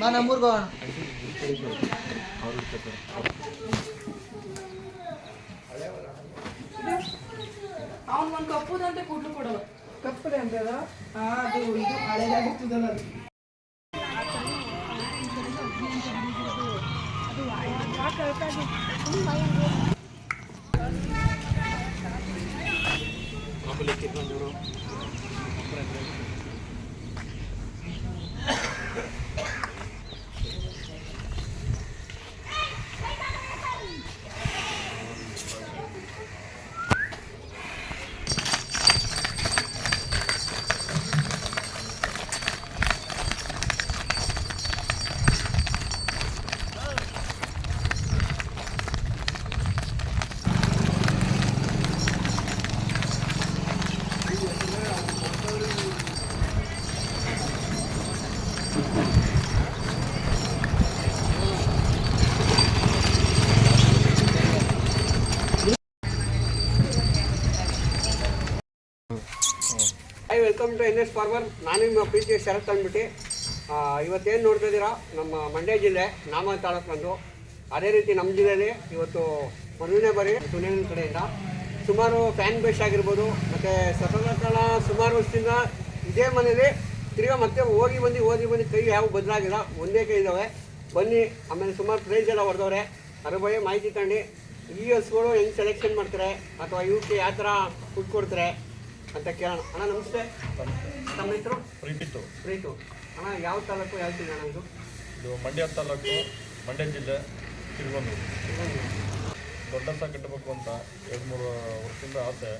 ಬಾ ನಮ್ಮೂರ್ಗೆ ಹೋಗೋಣ ಅವ್ನು ಒಂದು ಕಪ್ಪುದಂತೆ ಕೂಡ್ಲು ಕೊಡಲ್ಲ ಕಪ್ಪದೆ ಅಂತ ಅದು ಹಳೆದಾಗಿರ್ತದಲ್ಲ ಅದು colectivo en duro. To N S farmer ನಾನು ನಿಮ್ಮ ಪ್ರೀತಿ ಶರತ್ ಅಂದ್ಬಿಟ್ಟು ಇವತ್ತೇನು ನೋಡ್ತಾ ಇದ್ದೀರಾ? ನಮ್ಮ ಮಂಡ್ಯ ಜಿಲ್ಲೆ ನಾಮ ತಾಲೂಕು ಬಂದು. ಅದೇ ರೀತಿ ನಮ್ಮ ಜಿಲ್ಲೆಯಲ್ಲಿ ಇವತ್ತು ಮೊದಲನೇ ಬಾರಿ ಸುನೇನ ಕಡೆಯಿಂದ ಸುಮಾರು ಫ್ಯಾನ್ ಬೇಸ್ ಆಗಿರ್ಬೋದು, ಮತ್ತು ಸತತ ಸುಮಾರು ವರ್ಷದಿಂದ ಇದೇ ಮನೇಲಿ ತಿರ್ಗಾ ಮತ್ತೆ ಹೋಗಿ ಬಂದು, ಓದಿ ಬಂದು ಕೈ ಯಾವ ಬದಲಾಗಿಲ್ಲ, ಒಂದೇ ಕೈ ಇದ್ದಾವೆ. ಬನ್ನಿ, ಆಮೇಲೆ ಸುಮಾರು ಪ್ರೈಸ್ ಎಲ್ಲ ಹೊಡೆದವ್ರೆ. ಅದ್ರ ಬಗ್ಗೆ ಮಾಹಿತಿ ತಗೊಂಡು ಈ ಹಸುಗಳು ಹೆಂಗೆ ಸೆಲೆಕ್ಷನ್ ಮಾಡ್ತಾರೆ, ಅಥವಾ ಇವಕ್ಕೆ ಯಾವ ಥರ ಫುಡ್ ಕೊಡ್ತಾರೆ ಅಂತ ಕೇಳೋಣ. ಅಣ್ಣ ನಮಸ್ತೆ. ನಮ್ಮ ಹೆಸರು? ಪ್ರೀತಿತ್ತು ಪ್ರೀತು. ಅಣ್ಣ ಯಾವ ತಾಲೂಕು ಯಾವ ಜಿಲ್ಲೆ ಅಣ್ಣ ಇದು? ಇದು ಮಂಡ್ಯ ತಾಲೂಕು ಮಂಡ್ಯ ಜಿಲ್ಲೆ ತಿರುವನೂರು. ಸಹ ಕಟ್ಟಬೇಕು ಅಂತ ಎರಡು ಮೂರು ವರ್ಷದಿಂದ ಆಸೆ.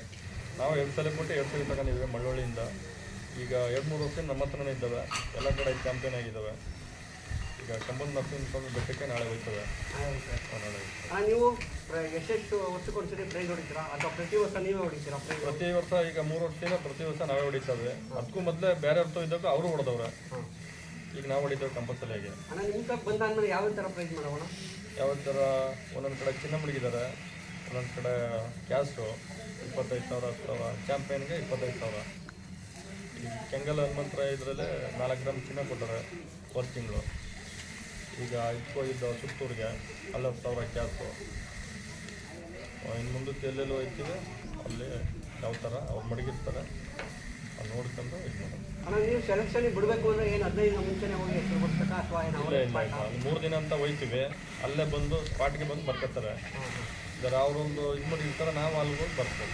ನಾವು ಎರಡು ಸಲ ಕೊಟ್ಟು ಎರಡು ಸಲ ತಗೊಂಡಿದ್ದೇವೆ ಮಳ್ಳೊಳ್ಳಿಯಿಂದ ಈಗ ಎರಡು ಮೂರು ವರ್ಷದಿಂದ ನಮ್ಮ ಹತ್ರನೇ ಇದ್ದಾವೆ. ಎಲ್ಲ ಕಡೆ ಚಾಂಪಿಯನ್ ಆಗಿದ್ದಾವೆ. ಈಗ ಕಂಬನ್ ನರಸಿಂಹ ಸ್ವಾಮಿ ಬೆಟ್ಟಕ್ಕೆ ನಾಳೆ ಹೋಗ್ತದೆ. ನಾಳೆ. ನೀವು ಪ್ರ- ಎಷ್ಟೆಷ್ಟು ವರ್ಷಕ್ಕೊಂದ್ಸರಿ ಪ್ರೈಸ್ ಹೊಡಿತೀರಾ? ಅಥವಾ ಪ್ರತಿ ವರ್ಷ ನೀವೇ ಹೊಡಿತೀರಾ ಪ್ರೈಸ್ ಪ್ರತಿ ವರ್ಷ ಈಗ ಮೂರು ವರ್ಷದಿಂದ ಪ್ರತಿ ವರ್ಷ ನಾವೇ ಇದ್ವಿ ಅದಕ್ಕೂ ಮೊದಲೇ ಬೇರೆ ಅರ್ಥ ಇದ್ದಾಗ ಅವರು ಹೊಡೆದವ್ರೆ. ಈಗ ನಾವು ಹೊಡಿತೇವೆ ಕಂಪಲ್ಸರಿಯಾಗಿ ಅಣ್ಣ ನಿಮ್ಮ ತಕ್ಕ ಬಂದಾದ್ಮೇಲೆ ಯಾವ ಥರ ಪ್ರೈಸ್ ಮಾಡೋಣ ಯಾವ ಥರ? ಒಂದೊಂದು ಕಡೆ ಚಿನ್ನ ಮಡಗಿದ್ದಾರೆ ಒಂದೊಂದು ಕಡೆ ಕ್ಯಾಶು ಇಪ್ಪತ್ತೈದು ಸಾವಿರ ಹತ್ತು ಸಾವಿರ ಚಾಂಪಿಯನ್ಗೆ ಇಪ್ಪತ್ತೈದು ಸಾವಿರ. ಈ ಕೆಂಗಲ್ ಹನುಮಂತರ ಇದರಲ್ಲೇ ನಾಲ್ಕು ಗ್ರಾಮ್ ಚಿನ್ನ ಕೊಟ್ಟಾರೆ ಒಂದು ತಿಂಗಳು. ಈಗ ಇಪ್ಪ ಇದ್ದ ಸುತ್ತೂರಿಗೆ ಹತ್ತು ಸಾವಿರ ಕ್ಯಾಸು ಇನ್ನು ಮುಂದಕ್ಕೆ ಎಲ್ಲೆಲ್ಲೋ ಹೋಯ್ತೀವಿ ಅಲ್ಲಿ ಯಾವ ಥರ ಅವ್ರು ಮಡಗಿರ್ತಾರೆ ಅಲ್ಲಿ ನೋಡ್ಕೊಂಡು ಇದು ಮಾಡೋದು. ಮೂರು ದಿನ ಅಂತ ಹೋಯ್ತೀವಿ. ಅಲ್ಲೇ ಬಂದು ಸ್ಪಾಟ್ಗೆ ಬಂದು ಬರ್ಕೊತಾರೆ. ಇದರ ಅವರೊಂದು ಇದು ಮಾಡಿರ್ತಾರೆ ನಾವು ಅಲ್ಲಿ ಹೋಗಿ ಬರ್ತೀವಿ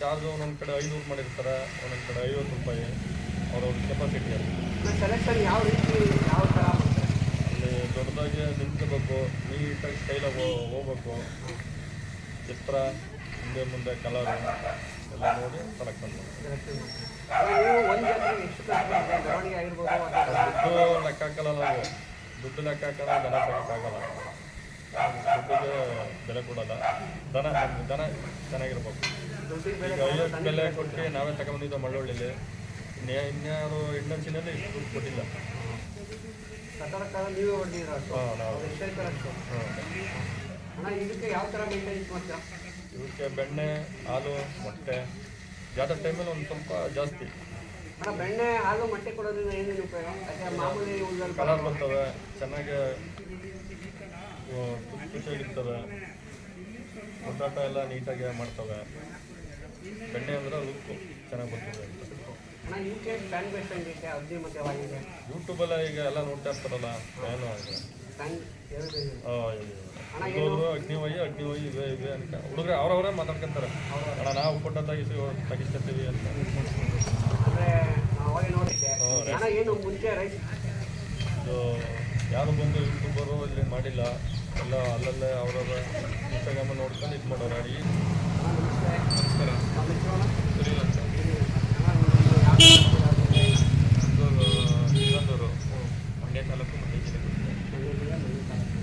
ಚಾರ್ಜ್ ಒಂದೊಂದು ಕಡೆ ಐನೂರು ಮಾಡಿರ್ತಾರೆ ಒಂದೊಂದು ಕಡೆ ಐವತ್ತು ರೂಪಾಯಿ ಅವ್ರವ್ರ ಕೆಪಾಸಿಟಿ ಅಲ್ಲಿ. ಸೆಲೆಕ್ಷನ್ ಯಾವ ರೀತಿ ಯಾವ ಥರ ಅಲ್ಲಿ ದೊಡ್ಡದಾಗಿ ನಿಂತ್ಕೋಬೇಕು ನೀಟಾಗಿ ಸ್ಟೈಲಾಗಿ ಹೋಗ್ಬೇಕು. ಚಿತ್ರ ಹಿಂದೆ ಮುಂದೆ ಕಲರ್ ಎಲ್ಲ ನೋಡಿ ಸೆಲೆಕ್ಷನ್ ಮಾಡ್ತಾರೆ ನೀವು ಒಂದು ಜಾತ್ರೆಗೆ ಎಷ್ಟು ಖರ್ಚು ಮಾಡ್ತೀರಾ ಮೆರವಣಿಗೆ ಆಗಿರ್ಬೋದು ಅಥವಾ ದುಡ್ಡು ಲೆಕ್ಕ ಹಾಕಲ್ಲ ನಾವು. ದುಡ್ಡು ಲೆಕ್ಕ ಹಾಕಲ್ಲ ದನ ಸಾಕೋಕ್ಕಾಗಲ್ಲ ದುಡ್ಡಿಗೆ ಬೆಲೆ ಕೊಡಲ್ಲ. ದನ ದನ ಚೆನ್ನಾಗಿರ್ಬೇಕು. ದುಡ್ಡಿಗೆ ಬೆಲೆ ಐವತ್ತು ಬೆಲೆ ಕೊಟ್ಟು ನಾವೇ ತಗೊಂಬಂದಿದ್ದು ಮಳ್ಳೊಳ್ಳಿಲಿ. ಇನ್ಯಾರು ಇನ್ನೊಂಚಿನಲ್ಲಿ ಇಷ್ಟು ಕೊಟ್ಟಿಲ್ಲ. ನೀವೇ ಹೊಡೆದಿರ ಇದಕ್ಕೆ ಯಾವ ಥರ ಮಾಡ್ತೀರಾ? ಬೆಣ್ಣೆ ಹಾಲು ಮೊಟ್ಟೆ. ಜಾತ್ರೆ ಟೈಮಲ್ಲಿ ಒಂದು ಸ್ವಲ್ಪ ಜಾಸ್ತಿ. ಬೆಣ್ಣೆ ಹಾಲು ಮೊಟ್ಟೆ ಕೊಡೋದ್ರಿಂದ ಏನೇನು ಉಪಯೋಗ? ಅದೇ ಮಾಮೂಲಿ ಹುಲ್ಲಲ್ಲಿ ಕಲರ್ ಬರ್ತವೆ. ಚೆನ್ನಾಗಿ ಖುಷಿಯಾಗಿರ್ತವೆ. ಒದ್ದಾಟ ಎಲ್ಲ ನೀಟಾಗಿ ಮಾಡ್ತವೆ. ಬೆಣ್ಣೆ ಅಂದ್ರೆ ಲುಕ್ಕು ಚೆನ್ನಾಗಿ ಬರ್ತದೆ ಯೂಟ್ಯೂಬಲ್ಲ ಈಗ ಎಲ್ಲ ನೋಡ್ತಾ ಇರ್ತಾರಲ್ಲ ಫ್ಯಾನು ಆಗಿದೆ ಅಗ್ನಿವಯ್ಯ ಅಗ್ನಿವಯ್ಯ ಇವೆ ಇವೆ ಅಂತ. ಹುಡುಗರು ಅವ್ರವರೇ ಮಾತಾಡ್ಕೊಂತಾರೆ. ಅಣ್ಣ ನಾವು ಫೋಟೋ ತೆಗಿಸಿ ತೆಗಿಸ್ಕೊತೀವಿ ಅಂತ. ಇದು ಯಾರು ಬಂದು ಯೂಟ್ಯೂಬರು ಇಲ್ಲಿ ಮಾಡಿಲ್ಲ. ಎಲ್ಲ ಅಲ್ಲಲ್ಲೇ ಅವರವರ ಇನ್ಸ್ಟಾಗ್ರಾಮಲ್ಲಿ ನೋಡ್ಕೊಂಡು ಇದು ಮಾಡೋರು ಈ ಮಂಡ್ಯ ತಾಲೂಕು ಮಂಡ್ಯ.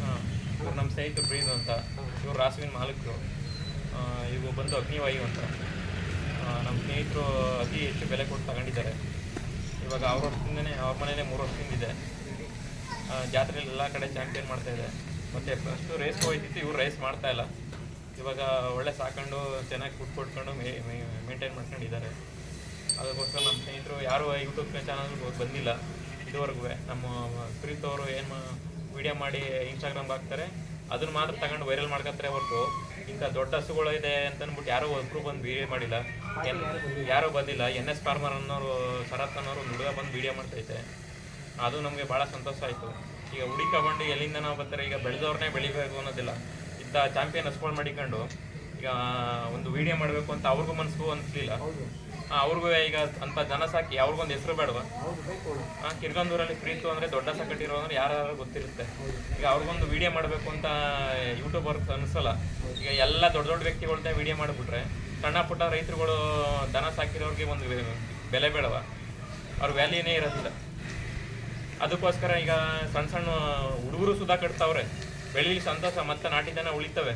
ಹಾಂ ಇವ್ರು ನಮ್ಮ ಸ್ನೇಹಿತರು ಪ್ರೀತ್ ಅಂತ ಇವರು ರಾಸುವಿನ ಮಾಲೀಕರು. ಇವು ಬಂದು ಅಗ್ನಿವಾಯು ಅಂತ ನಮ್ಮ ಸ್ನೇಹಿತರು ಅತಿ ಹೆಚ್ಚು ಬೆಲೆ ಕೊಟ್ಟು ತಗೊಂಡಿದ್ದಾರೆ ಇವಾಗ ಅವ್ರ ವರ್ಷದಿಂದನೇ ಅವ್ರ ಮನೆಯೇ ಮೂರು ವರ್ಷದಿಂದ ಇದೆ. ಜಾತ್ರೆಯಲ್ಲಿ ಎಲ್ಲ ಕಡೆ ಚಾಂಪಿಯನ್ ಮಾಡ್ತಾ ಇದೆ ಮತ್ತು ಫಸ್ಟು ರೇಸ್ ಹೋಯ್ತಿತ್ತು, ಇವ್ರು ರೇಸ್ ಮಾಡ್ತಾ ಇಲ್ಲ. ಇವಾಗ ಒಳ್ಳೆ ಸಾಕೊಂಡು ಚೆನ್ನಾಗಿ ಫುಡ್ ಕೊಟ್ಕೊಂಡು ಮೇಂಟೈನ್ ಮಾಡ್ಕೊಂಡಿದ್ದಾರೆ. ಅದಕ್ಕೋಸ್ಕರ ನಮ್ಮ ಸ್ನೇಹಿತರು ಯಾರು ಯೂಟ್ಯೂಬ್ ಚಾನಲ್ ಬಂದಿಲ್ಲ. ಇದುವರೆಗೂ ನಮ್ಮ ಪ್ರೀತ್ ಅವರು ಏನು ವಿಡಿಯೋ ಮಾಡಿ ಇನ್ಸ್ಟಾಗ್ರಾಮ್ಗೆ ಹಾಕ್ತಾರೆ. ಅದನ್ನು ಮಾತ್ರ ತಗೊಂಡು ವೈರಲ್ ಮಾಡ್ಕೊತಾರೆ ಹೊರತು ಇಂಥ ದೊಡ್ಡ ಹಸುಗಳು ಇದೆ ಅಂತ ಅಂದ್ಬಿಟ್ಟು ಯಾರೋ ಒಬ್ಬರು ಬಂದು ವಿಡಿಯೋ ಮಾಡಿಲ್ಲ. ಯಾರೂ ಬಂದಿಲ್ಲ. ಎನ್ ಎಸ್ ಫಾರ್ಮರ್ ಅನ್ನೋರು, ಶರತ್ ಅನ್ನೋರು ಒಂದು ಹುಡುಗ ಬಂದು ವಿಡಿಯೋ ಮಾಡ್ತೈತೆ. ಅದು ನಮಗೆ ಭಾಳ ಸಂತೋಷ ಆಯಿತು. ಈಗ ಹುಡುಕಕೊಂಡು ಎಲ್ಲಿಂದ ನಾವು ಬರ್ತಾರೆ? ಈಗ ಬೆಳೆದವ್ರನ್ನೇ ಬೆಳಿಬೇಕು ಅನ್ನೋದಿಲ್ಲ. ಇಂಥ ಚಾಂಪಿಯನ್ ಹಸ್ಗಳು ಮಾಡಿಕೊಂಡು ಈಗ ಒಂದು ವಿಡಿಯೋ ಮಾಡಬೇಕು ಅಂತ ಅವ್ರಿಗೂ ಮನಸ್ಸು ಅನಿಸ್ಲಿಲ್ಲ. ಅವ್ರಿಗೂ ಈಗ ಅಂತ ಜನ ಸಾಕಿ ಅವ್ರಿಗೊಂದು ಹೆಸರು ಬೇಡವಾ? ಕಿರ್ಗಂದೂರಲ್ಲಿ ಪ್ರೀತು ಅಂದ್ರೆ ದೊಡ್ಡ ಸಕಟ್ಟಿರೋ ಅಂದ್ರೆ ಯಾರು ಗೊತ್ತಿರುತ್ತೆ. ಈಗ ಅವ್ರಿಗೊಂದು ವಿಡಿಯೋ ಮಾಡಬೇಕು ಅಂತ ಯೂಟ್ಯೂಬರ್ ಅನ್ಸಲ್ಲ. ಈಗ ಎಲ್ಲ ದೊಡ್ಡ ದೊಡ್ಡ ವ್ಯಕ್ತಿಗಳ್ದೇ ವಿಡಿಯೋ ಮಾಡಿಬಿಟ್ರೆ ಸಣ್ಣ ಪುಟ್ಟ ರೈತರುಗಳು ದನ ಸಾಕಿರೋರಿಗೆ ಒಂದು ಬೆಲೆ ಬೇಡವ? ಅವ್ರ ವ್ಯಾಲ್ಯೂನೇ ಇರೋದಿಲ್ಲ. ಅದಕ್ಕೋಸ್ಕರ ಈಗ ಸಣ್ಣ ಸಣ್ಣ ಹುಡುಗರು ಸುದಾ ಕಟ್ತಾವ್ರೆ. ಬೆಳೀಲಿ ಸಂತೋಷ, ಮತ್ತೆ ನಾಟಿದನ ಉಳಿತವೆ.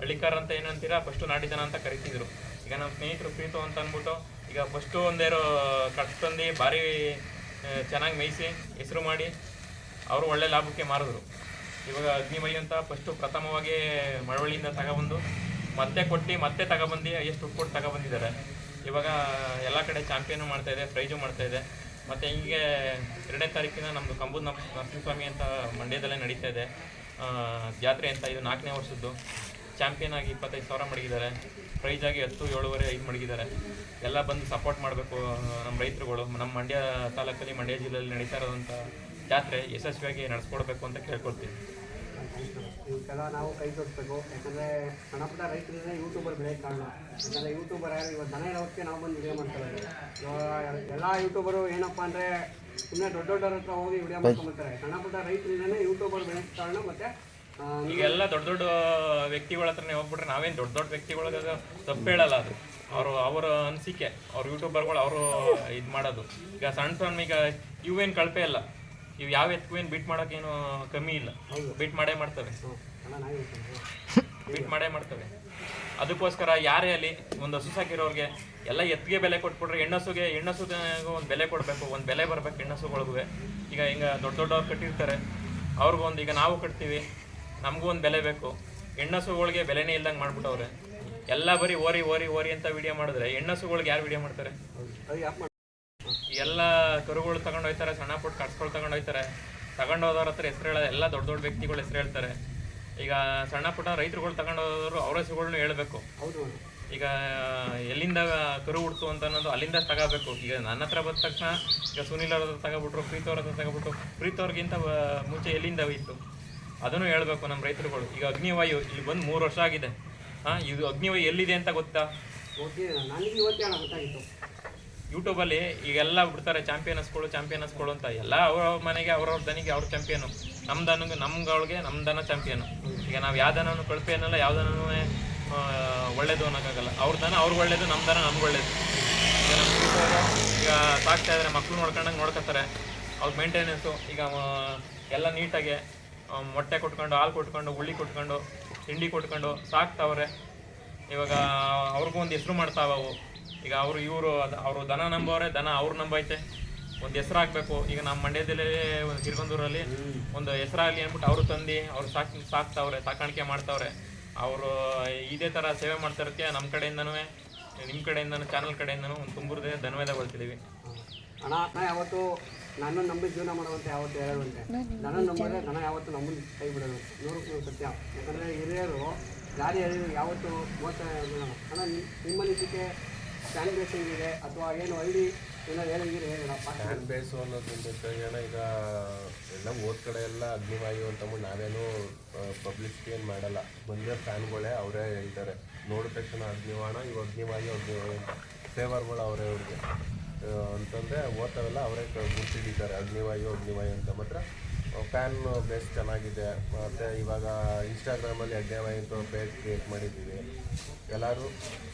ಹಳ್ಳಿಕಾರ ಅಂತ ಏನಂತೀರಾ ಫಸ್ಟು ನಾಟಿ ದನ ಅಂತ ಕರಿತಿದ್ರು. ಈಗ ನಮ್ಮ ಸ್ನೇಹಿತರು ಪ್ರೀತು ಅಂತ ಅಂದ್ಬಿಟ್ಟು, ಈಗ ಫಸ್ಟು ಒಂದೇರು ತಂದು ಭಾರಿ ಚೆನ್ನಾಗಿ ಮೇಯಿಸಿ, ಹೆಸರು ಮಾಡಿ, ಅವರು ಒಳ್ಳೆ ಲಾಭಕ್ಕೆ ಮಾರಿದ್ರು. ಇವಾಗ ಅಗ್ನಿಮಯಿ ಅಂತ ಫಸ್ಟು ಪ್ರಥಮವಾಗಿ ಮಳವಳ್ಳಿಯಿಂದ ತಗೊಬಂದು, ಮತ್ತೆ ಕೊಟ್ಟು, ಮತ್ತೆ ತಗೊಬಂದು, ಎಷ್ಟು ದುಡ್ಡು ಕೊಟ್ಟು ತಗೊಬಂದಿದ್ದಾರೆ. ಇವಾಗ ಎಲ್ಲ ಕಡೆ ಚಾಂಪಿಯನ್ ಮಾಡ್ತಾ ಇದೆ, ಪ್ರೈಜು ಮಾಡ್ತಾ ಇದೆ. ಮತ್ತು ಹೀಗೆ ಎರಡನೇ ತಾರೀಕಿನ ನಮ್ಮದು ಕಂಬೂದ್ ನರಸಿಂಹಸ್ವಾಮಿ ಅಂತ ಮಂಡ್ಯದಲ್ಲೇ ನಡೀತಾ ಇದೆ. ಜಾತ್ರೆ ಅಂತ ಇದು ನಾಲ್ಕನೇ ವರ್ಷದ್ದು. ಚಾಂಪಿಯನ್ ಆಗಿ ಇಪ್ಪತ್ತೈದು ಸಾವಿರ ಮಡಗಿದ್ದಾರೆ. ಪ್ರೈಜ್ ಆಗಿ ಹತ್ತು, ಏಳುವರೆ, ಐದು ಮಡಗಿದ್ದಾರೆ. ಎಲ್ಲ ಬಂದು ಸಪೋರ್ಟ್ ಮಾಡಬೇಕು ನಮ್ಮ ರೈತರುಗಳು. ನಮ್ಮ ಮಂಡ್ಯ ತಾಲೂಕಲ್ಲಿ, ಮಂಡ್ಯ ಜಿಲ್ಲೆಯಲ್ಲಿ ನಡೀತಾ ಇರೋದಂಥ ಜಾತ್ರೆ ಯಶಸ್ವಿಯಾಗಿ ನಡೆಸ್ಕೊಡ್ಬೇಕು ಅಂತ ಕೇಳ್ಕೊಳ್ತೀನಿ. ಇವಕ್ಕೆಲ್ಲ ನಾವು ಕೈ ತೋರಿಸ್ಬೇಕು ಯಾಕಂದರೆ ಸಣ್ಣ ಪುಟ್ಟ ರೈತರಿಂದ ಯೂಟ್ಯೂಬರ್ ಬೆಳೆ ಕಾರಣ. ಯಾಕಂದರೆ ಯೂಟ್ಯೂಬರ್ ಯಾರು ಇವತ್ತು ದನ ಇರೋಕ್ಕೆ ನಾವು ಬಂದು ವಿಡಿಯೋ ಮಾಡ್ತಾರೆ. ಇವಾಗ ಎಲ್ಲ ಯೂಟ್ಯೂಬರು ಏನಪ್ಪ ಅಂದರೆ ಸುಮ್ಮನೆ ದೊಡ್ಡ ದೊಡ್ಡವ್ರ ಹತ್ರ ಹೋಗಿ ವಿಡಿಯೋ ಸಣ್ಣ ಪುಟ್ಟ ರೈತರಿಂದನೇ ಯೂಟ್ಯೂಬರ್ ಕಾರಣ ಮತ್ತು ಈಗೆಲ್ಲ ದೊಡ್ಡ ದೊಡ್ಡ ವ್ಯಕ್ತಿಗಳ ಹತ್ರನೇ ಹೋಗ್ಬಿಟ್ರೆ ನಾವೇನು ದೊಡ್ಡ ದೊಡ್ಡ ವ್ಯಕ್ತಿಗಳಿಗೆ ತಪ್ಪು ಹೇಳಲ್ಲ ಅದು. ಅವರು ಅವರ ಅನಿಸಿಕೆ ಅವ್ರ ಯೂಟ್ಯೂಬರ್ಗಳು ಅವರು ಇದು ಮಾಡೋದು. ಈಗ ಸಣ್ಣ ಸಣ್ಣ ಈಗ ಇವೇನು ಕಳಪೆ ಇಲ್ಲ ಇವು ಯಾವ ಎತ್ಕು ಏನು ಬೀಟ್ ಮಾಡೋಕ್ಕೇನು ಕಮ್ಮಿ ಇಲ್ಲ. ಬೀಟ್ ಮಾಡೇ ಮಾಡ್ತವೆ. ಅಣ್ಣ ನಾನು ಹೇಳ್ತೀನಿ. ಬೀಟ್ ಮಾಡೇ ಮಾಡ್ತವೆ. ಅದಕ್ಕೋಸ್ಕರ ಯಾರೇ ಅಲ್ಲಿ ಒಂದು ಹಸು ಸಾಕಿರೋರಿಗೆ ಎಲ್ಲ ಎತ್ತಿಗೆ ಬೆಲೆ ಕೊಟ್ಬಿಟ್ರೆ ಹೆಣ್ಣಸುಗೆ ಹೆಣ್ಣಸುಗೆ ಒಂದು ಬೆಲೆ ಕೊಡಬೇಕು, ಒಂದು ಬೆಲೆ ಬರಬೇಕು ಹೆಣ್ಣಸುಗಳಿಗೂ. ಈಗ ಹಿಂಗೆ ದೊಡ್ಡ ದೊಡ್ಡವ್ರು ಕಟ್ಟಿರ್ತಾರೆ. ಅವ್ರಿಗೂ ಒಂದು, ಈಗ ನಾವು ಕಟ್ತೀವಿ, ನಮಗೂ ಒಂದು ಬೆಲೆ ಬೇಕು. ಹೆಣ್ಣಸುಗಳಿಗೆ ಬೆಲೆನೇ ಇಲ್ದಂಗೆ ಮಾಡ್ಬಿಟ್ಟವ್ರೆ. ಎಲ್ಲ ಬರೀ ಓರಿ ಓರಿ ಓರಿ ಅಂತ ವಿಡಿಯೋ ಮಾಡಿದ್ರೆ ಹೆಣ್ಣಸುಗಳಿಗೆ ಯಾರು ವಿಡಿಯೋ ಮಾಡ್ತಾರೆ? ಎಲ್ಲ ಕರುಗಳು ತಗೊಂಡು ಹೋಯ್ತಾರೆ ಸಣ್ಣ ಪುಟ್ಟ ಕಟ್ಸ್ಗಳು ತಗೊಂಡು ಹೋಯ್ತಾರೆ ತಗೊಂಡು ಹೋದವ್ರ ಹತ್ರ ಹೆಸರು ಹೇಳೋದು ಎಲ್ಲ ದೊಡ್ಡ ದೊಡ್ಡ ವ್ಯಕ್ತಿಗಳು ಹೆಸರು ಹೇಳ್ತಾರೆ. ಈಗ ಸಣ್ಣ ಪುಟ್ಟ ರೈತರುಗಳು ತಗೊಂಡೋದ್ರು ಅವರ ಅವ್ರ ಹೆಸರುಗಳ್ನು ಹೇಳ್ಬೇಕು. ಹೌದು ಈಗ ಎಲ್ಲಿಂದ ಕರು ಹುಡ್ತು ಅಂತ ಅನ್ನೋದು ಅಲ್ಲಿಂದ ತಗೋಬೇಕು. ಈಗ ನನ್ನ ಹತ್ರ ಬಂದ ತಕ್ಷಣ ಈಗ ಸುನಿಲ್ ಅವ್ರ ತಗೊಬಿಟ್ರು ಪ್ರೀತ್ ಅವ್ರ ಹತ್ರ ತಗೊಬಿಟ್ರು ಪ್ರೀತ್ ಅವ್ರಿಗಿಂತ ಮುಂಚೆ ಎಲ್ಲಿಂದ ಇತ್ತು ಅದನ್ನು ಹೇಳಬೇಕು ನಮ್ಮ ರೈತರುಗಳು. ಈಗ ಅಗ್ನಿವಾಯು ಇಲ್ಲಿ ಬಂದು ಮೂರು ವರ್ಷ ಆಗಿದೆ. ಹಾಂ ಇದು ಅಗ್ನಿವಾಯು ಎಲ್ಲಿದೆ ಅಂತ ಗೊತ್ತಾ? ಓಕೆ ನನಗೆ ಇವತ್ತೇ ಗೊತ್ತಾಗಿತ್ತು ಯೂಟ್ಯೂಬಲ್ಲಿ ಈಗೆಲ್ಲ ಬಿಡ್ತಾರೆ ಚಾಂಪಿಯನ್ಸ್ಗಳು ಚಾಂಪಿಯನ್ಸ್ಗಳು ಅಂತ. ಎಲ್ಲ ಅವ್ರ ಮನೆಗೆ ಅವ್ರವ್ರ ದನಿಗೆ ಅವ್ರ ಚಾಂಪಿಯನು ನಮ್ಮ ದನಗೆ ನಮ್ಗಳಿಗೆ ನಮ್ಮ ದನ ಚಾಂಪಿಯನು ಈಗ ನಾವು ಯಾವ ದನನೂ ಕಳಪೆ ಅನ್ನಲ್ಲ, ಯಾವ ದನನೂ ಒಳ್ಳೇದು ಅನ್ನೋಕ್ಕಾಗಲ್ಲ. ಅವ್ರ ದನ ಅವ್ರಿಗೆ ಒಳ್ಳೇದು ನಮ್ಮ ದನ ನಮ್ಗೆ ಒಳ್ಳೇದು. ಈಗ ಸಾಕ್ತಾ ಇದ್ದಾರೆ ಮಕ್ಕಳು ನೋಡ್ಕೊಂಡಂಗೆ ನೋಡ್ಕೊತಾರೆ. ಅವ್ರ ಮೇಂಟೆನೆನ್ಸು ಈಗ ಎಲ್ಲ ನೀಟಾಗಿ ಮೊಟ್ಟೆ ಕೊಟ್ಕೊಂಡು, ಹಾಲು ಕೊಟ್ಕೊಂಡು, ಹುಳಿ ಕೊಟ್ಕೊಂಡು, ತಿಂಡಿ ಕೊಟ್ಕೊಂಡು ಸಾಕ್ತಾವ್ರೆ. ಇವಾಗ ಅವ್ರಿಗೂ ಒಂದು ಹೆಸರು ಮಾಡ್ತಾವೆ ಅವು. ಈಗ ಅವರು ಇವರು ಅವರು ದನ ನಂಬೋರೆ ದನ ಅವ್ರು ನಂಬೈತೆ. ಒಂದು ಹೆಸರಾಗಬೇಕು ಈಗ ನಮ್ಮ ಮಂಡ್ಯದಲ್ಲಿ ಒಂದು ಕಿರ್ಗಂದೂರಲ್ಲಿ ಒಂದು ಹೆಸರಾಗಲಿ ಅಂದ್ಬಿಟ್ಟು ಅವರು ತಂದು ಅವ್ರು ಸಾಕ್ ಸಾಕ್ತಾವ್ರೆ ಸಾಕಾಣಿಕೆ ಮಾಡ್ತಾವ್ರೆ. ಅವರು ಇದೇ ಥರ ಸೇವೆ ಮಾಡ್ತಿರೋಕ್ಕೆ ನಮ್ಮ ಕಡೆಯಿಂದನೂ ನಿಮ್ಮ ಕಡೆಯಿಂದನೂ ಚಾನಲ್ ಕಡೆಯಿಂದನೂ ಒಂದು ತುಂಬುರದೇ ಧನ್ಯವಾದಗೊಳ್ತಿದ್ದೀವಿ ಹಣ ನಾ ಯಾವತ್ತು ನಾನು ನಂಬಿ ಜೀವನ ಮಾಡುವಂತೆ ಯಾವತ್ತು ಹೇಳುವಂತೆ ದನ ನಂಬಿದ್ರೆ ದನ ಯಾವತ್ತು ನಮ್ಮನ್ನು ಕೈ ಬಿಡೋದು ನೂರಕ್ಕೆ ನೂರು ಸತ್ಯ. ಯಾಕಂದರೆ ಹಿರಿಯರು ಗಾಡಿ ಯಾವತ್ತು ಮೋಸ. ಅಣ್ಣ ನಿಮ್ಮ ನಿಮ್ಮ ಅನಿಸಿಕೆ ಫ್ಯಾನ್ ಹೆಂಗಿದೆ ಅಥವಾ ಏನು ಹಳ್ಳಿ ಏನೋ ಹೇಳಿದ್ರೆ ಹೇಳಪ್ಪ ಫ್ಯಾನ್ ಬೇಸು ಅನ್ನೋದ್ರಿಂದ ಅಣ್ಣ ಈಗ ಎಲ್ಲ ಓದ್ ಕಡೆ ಎಲ್ಲ ಅಗ್ನಿವಾಯು ಅಂತಂದ್ಬಿಟ್ಟು ನಾವೇನು ಪಬ್ಲಿಸಿಟಿ ಏನು ಮಾಡಲ್ಲ. ಬಂದಿರೋ ಫ್ಯಾನ್ಗಳೇ ಅವರೇ ಹೇಳ್ತಾರೆ. ನೋಡಿದ ತಕ್ಷಣ ಅಗ್ನಿವಾಣ ಇವು ಅಗ್ನಿವಾಯು ಅಗ್ನಿವಾಯು ಅಂತ. ಫೇವರ್ಗಳು ಅವರೇ ಅವ್ರಿಗೆ. ಅಂತಂದರೆ ಓದ್ತಾವೆಲ್ಲ ಅವರೇ ಗುರ್ತಿಡಿತಾರೆ ಅಗ್ನಿವಾಯು ಅಗ್ನಿವಾಯು ಅಂತ ಮಾತ್ರ. ಫ್ಯಾನ್ ಬೇಸ್ ಚೆನ್ನಾಗಿದೆ. ಮತ್ತು ಇವಾಗ ಇನ್ಸ್ಟಾಗ್ರಾಮಲ್ಲಿ ಅಡ್ಡೆ ಅಂತ ಪೇಜ್ ಕ್ರಿಯೇಟ್ ಮಾಡಿದ್ದೀವಿ. ಎಲ್ಲರೂ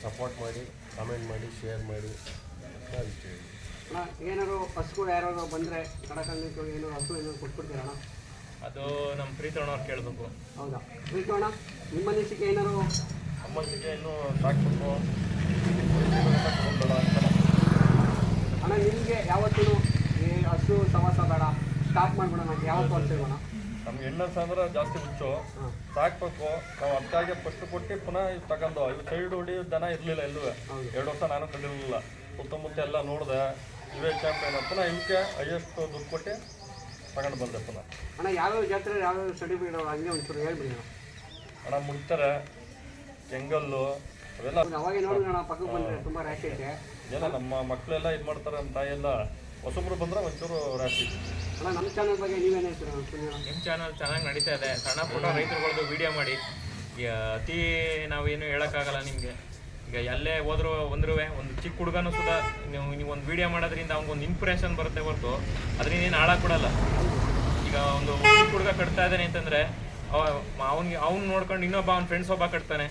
ಸಪೋರ್ಟ್ ಮಾಡಿ ಕಮೆಂಟ್ ಮಾಡಿ ಶೇರ್ ಮಾಡಿ ಅಂತ ಇಷ್ಟೇ ಅಣ್ಣ ಏನಾದ್ರು ಹಸುಗಳು ಯಾರು ಬಂದರೆ ಕಡಕಂಡಿತ್ತು ಏನೋ ಹಸು ಏನಾದ್ರು ಕೊಟ್ಬಿಡ್ತೀರ ಅಣ್ಣ? ಅದು ನಮ್ಮ ಪ್ರೀತಣ್ಣವ್ರು ಕೇಳಬೇಕು. ಹೌದಾ? ಪ್ರೀತು ಅಣ್ಣ ನಿಮ್ಮ ಅನಿಸಿಕೆ ಏನಾದ್ರು? ಅಮ್ಮನಿಗೆ ಇನ್ನೂ ಸಾಕ್ಬೇಕು ಅಣ್ಣ ನಿಮಗೆ ಯಾವತ್ತೂ ಈ ಹಸು ಸವಾಸ ಬೇಡ? ಸ್ಟಾಪ್ ಮಾಡ್ಬಿಡೋಣ ಯಾವ ಅನ್ಸಿಲ್ವಣ್ಣ ನಮ್ಗೆ ಹೆಣ್ಣಸ ಅಂದ್ರೆ ಜಾಸ್ತಿ ಹುಚ್ಚು. ಸಾಕ್ಬೇಕು. ನಾವು ಅದಕ್ಕಾಗಿ ಫಸ್ಟ್ ಕೊಟ್ಟು ಪುನಃ ಇವ್ ತಗೊಂಡು ಇವು ಸೈಡ್ ಹೊಡಿ ದನ ಇರಲಿಲ್ಲ ಎಲ್ಲೂ ಎರಡು ವರ್ಷ ನಾನು ಕಂಡಿರಲಿಲ್ಲ ಸುತ್ತಮುತ್ತ ಎಲ್ಲ ನೋಡಿದೆ. ಇವೇ ಚಾಂಪಿಯನ್ ಪುನಃ ಇವಕ್ಕೆ ಹೈಯೆಸ್ಟ್ ದುಡ್ಡು ಕೊಟ್ಟು ತಗೊಂಡು ಬಂದೆ ಪುನಃ. ಅಣ್ಣ ಯಾವ್ಯಾವ ಜಾತ್ರೆ ಯಾವ್ಯಾವ ಸರ್ಟಿಫಿಕೇಟ್ ಹಂಗೆ ಒಂಚೂರು ಹೇಳ್ಬಿಡಿ ಅಣ್ಣ. ಮುಡ್ತಾರೆ ಕೆಂಗಲ್ಲು ಅವೆಲ್ಲ ಅವಾಗ ಅಣ್ಣ ಪಕ್ಕಕ್ಕೆ ಬಂದರೆ ತುಂಬ ರ್ಯಾಶ್ ಐತೆ. ಏನೋ ನಮ್ಮ ಮಕ್ಕಳೆಲ್ಲ ಇದು ಮಾಡ್ತಾರೆ ನಮ್ಮ ತಾಯಿ ಎಲ್ಲ ಹೊಸಬ್ರು ಬಂದ್ರೆ ಒಂಚೂರು ರಾಶಿ ಅಣ್ಣ ನಮ್ಮ ಚಾನಲ್ ಬಗ್ಗೆ ನೀವೇನು ಹೇಳ್ತೀರಾ? ನಿಮ್ಮ ಚಾನಲ್ ಚೆನ್ನಾಗಿ ನಡೀತಾ ಇದೆ. ಸಣ್ಣ ಪುಟ್ಟ ರೈತರುಗಳದ್ದು ವಿಡಿಯೋ ಮಾಡಿ. ಈಗ ಅತಿ ನಾವೇನು ಹೇಳೋಕ್ಕಾಗಲ್ಲ ನಿಮಗೆ. ಈಗ ಎಲ್ಲೇ ಹೋದ್ರು ಒಂದ್ರುವೆ ಒಂದು ಚಿಕ್ಕ ಹುಡುಗನೂ ಸುದ ನೀವು ನೀವು ಒಂದು ವಿಡಿಯೋ ಮಾಡೋದ್ರಿಂದ ಅವ್ನಿಗೊಂದು ಇನ್ಸ್ಪಿರೇಷನ್ ಬರುತ್ತೆ ಹೊರತು. ಅದರಿಂದ ಏನು ಹಾಳಾಗಿ ಕೊಡಲ್ಲ ಈಗ ಒಂದು ಚಿಕ್ಕ ಹುಡುಗ ಕಟ್ತಾ ಇದ್ದಾನೆ ಅಂತಂದರೆ ಅವ್ನಿಗೆ ಅವ್ನು ನೋಡ್ಕೊಂಡು ಇನ್ನೊಬ್ಬ ಅವ್ನ ಫ್ರೆಂಡ್ಸ್ ಒಬ್ಬ ಕಟ್ತಾನೆ.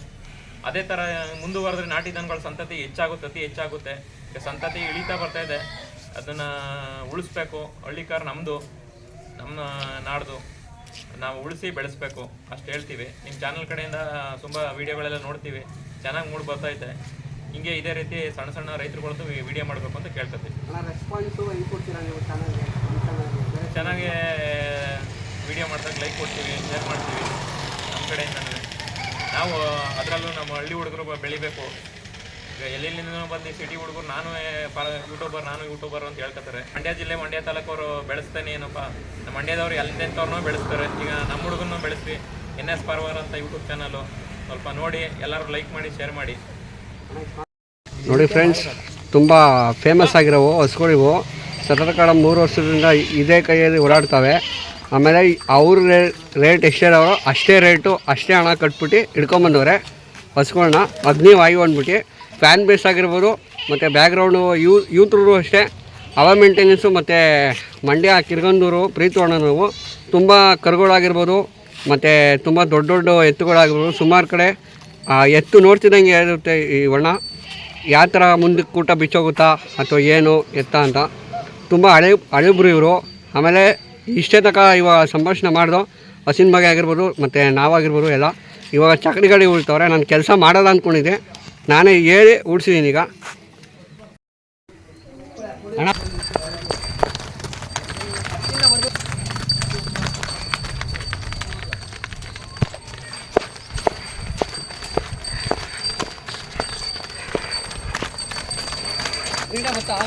ಅದೇ ಥರ ಮುಂದುವರೆದ್ರೆ ನಾಟಿ ದನಗಳ ಸಂತತಿ ಹೆಚ್ಚಾಗುತ್ತೆ ಅತಿ ಹೆಚ್ಚಾಗುತ್ತೆ. ಈಗ ಸಂತತಿ ಇಳಿತಾ ಬರ್ತಾ ಇದೆ. ಅದನ್ನು ಉಳಿಸ್ಬೇಕು. ಹಳ್ಳಿಕಾರ ನಮ್ಮದು ನಮ್ಮ ನಾಡ್ದು. ನಾವು ಉಳಿಸಿ ಬೆಳೆಸ್ಬೇಕು. ಅಷ್ಟು ಹೇಳ್ತೀವಿ. ನಿಮ್ಮ ಚಾನಲ್ ಕಡೆಯಿಂದ ತುಂಬ ವೀಡಿಯೋಗಳೆಲ್ಲ ನೋಡ್ತೀವಿ. ಚೆನ್ನಾಗಿ ಮೂಡ್ ಬರ್ತೈತೆ ಹಿಂಗೆ ಇದೇ ರೀತಿ ಸಣ್ಣ ಸಣ್ಣ ರೈತರುಗಳದ್ದು ವಿಡಿಯೋ ಮಾಡಬೇಕು ಅಂತ ಕೇಳ್ತೀವಿ ಚೆನ್ನಾಗಿ ವಿಡಿಯೋ ಮಾಡ್ದಾಗ ಲೈಕ್ ಕೊಡ್ತೀವಿ ಶೇರ್ ಮಾಡ್ತೀವಿ. ನಮ್ಮ ಕಡೆಯಿಂದ ನಾವು ಅದರಲ್ಲೂ ನಮ್ಮ ಹಳ್ಳಿ ಹುಡುಗರು ಬೆಳಿಬೇಕು. ಈಗ ಎಲ್ಲೆಲ್ಲಿಂದ ಬಂದು ಸಿಟಿ ಹುಡುಗರು ನಾನು ಯೂಟ್ಯೂಬರ್ ನಾನು ಯೂಟ್ಯೂಬರ್ ಅಂತ ಹೇಳ್ಕೊತಾರೆ. ಮಂಡ್ಯ ಜಿಲ್ಲೆ, ಮಂಡ್ಯ ತಾಲೂಕವರು ಬೆಳೆಸ್ತಾನೆ ಏನಪ್ಪ ಮಂಡ್ಯದವ್ರು ಎಲ್ಲಿಂದವ್ರನ್ನೂ ಬೆಳೆಸ್ತಾರೆ. ಈಗ ನಮ್ಮ ಹುಡುಗನ್ನು ಬೆಳೆಸಿ ಎನ್ ಎಸ್ ಪಾರ್ವರ್ ಅಂತ ಯೂಟ್ಯೂಬ್ ಚಾನಲು ಸ್ವಲ್ಪ ನೋಡಿ ಎಲ್ಲರೂ ಲೈಕ್ ಮಾಡಿ ಶೇರ್ ಮಾಡಿ. ನೋಡಿ ಫ್ರೆಂಡ್ಸ್ ತುಂಬ ಫೇಮಸ್ ಆಗಿರೋವು, ಹಸುಗಳಿವು. ಸತತಕಾಲ ಮೂರು ವರ್ಷದಿಂದ ಇದೇ ಕೈಯಲ್ಲಿ ಓಡಾಡ್ತವೆ. ಆಮೇಲೆ ಅವ್ರ ರೇಟ್ ಎಷ್ಟಿರೋರು ಅಷ್ಟೇ ರೇಟು ಅಷ್ಟೇ ಹಣ ಕಟ್ಬಿಟ್ಟು ಹಿಡ್ಕೊಂಬಂದವ್ರೆ. ಹಸುಗಳ್ನ ಅಗ್ನಿ ವಾಯು ಅಂದ್ಬಿಟ್ಟು ಫ್ಯಾನ್ ಬೇಸ್ ಆಗಿರ್ಬೋದು, ಮತ್ತು ಬ್ಯಾಕ್ಗ್ರೌಂಡು ಯೂ ಅಷ್ಟೇ. ಅವ ಮೇಂಟೆನೆನ್ಸು ಮತ್ತು ಮಂಡ್ಯ, ಕಿರ್ಗಂದೂರು ಪ್ರೀತೋಣನವು ತುಂಬ ಕರುಗಳಾಗಿರ್ಬೋದು, ಮತ್ತು ತುಂಬ ದೊಡ್ಡ ದೊಡ್ಡ ಎತ್ತುಗಳಾಗಿರ್ಬೋದು. ಸುಮಾರು ಕಡೆ ಎತ್ತು ನೋಡ್ತಿದ್ದಂಗೆ ಇರುತ್ತೆ ಈ ವರ್ಣ ಯಾವ ಥರ ಮುಂದಕ್ಕೆ ಕೂಟ ಬಿಚ್ಚೋಗುತ್ತಾ, ಅಥವಾ ಏನು ಎತ್ತ ಅಂತ. ತುಂಬ ಹಳೆ, ಹಳೆಬ್ರು ಇವರು. ಆಮೇಲೆ ಇಷ್ಟೇ ತನಕ ಇವಾಗ ಸಂಭಾಷಣೆ ಮಾಡಿದೋ, ಹಸಿನ ಬಗ್ಗೆ ಆಗಿರ್ಬೋದು, ಮತ್ತು ನಾವಾಗಿರ್ಬೋದು ಎಲ್ಲ. ಇವಾಗ ಚಕ್ರಿಗಳಿಗೆ ಉಳ್ತವ್ರೆ, ನಾನು ಕೆಲಸ ಮಾಡಲ್ಲ ಅಂದ್ಕೊಂಡಿದ್ದೆ ನಾನೇ ಏನೇ ಓಡಿಸಿದ್ದೀನಿ ಈಗ ಅಣ್ಣ ಇಲ್ಲ ಗೊತ್ತಾ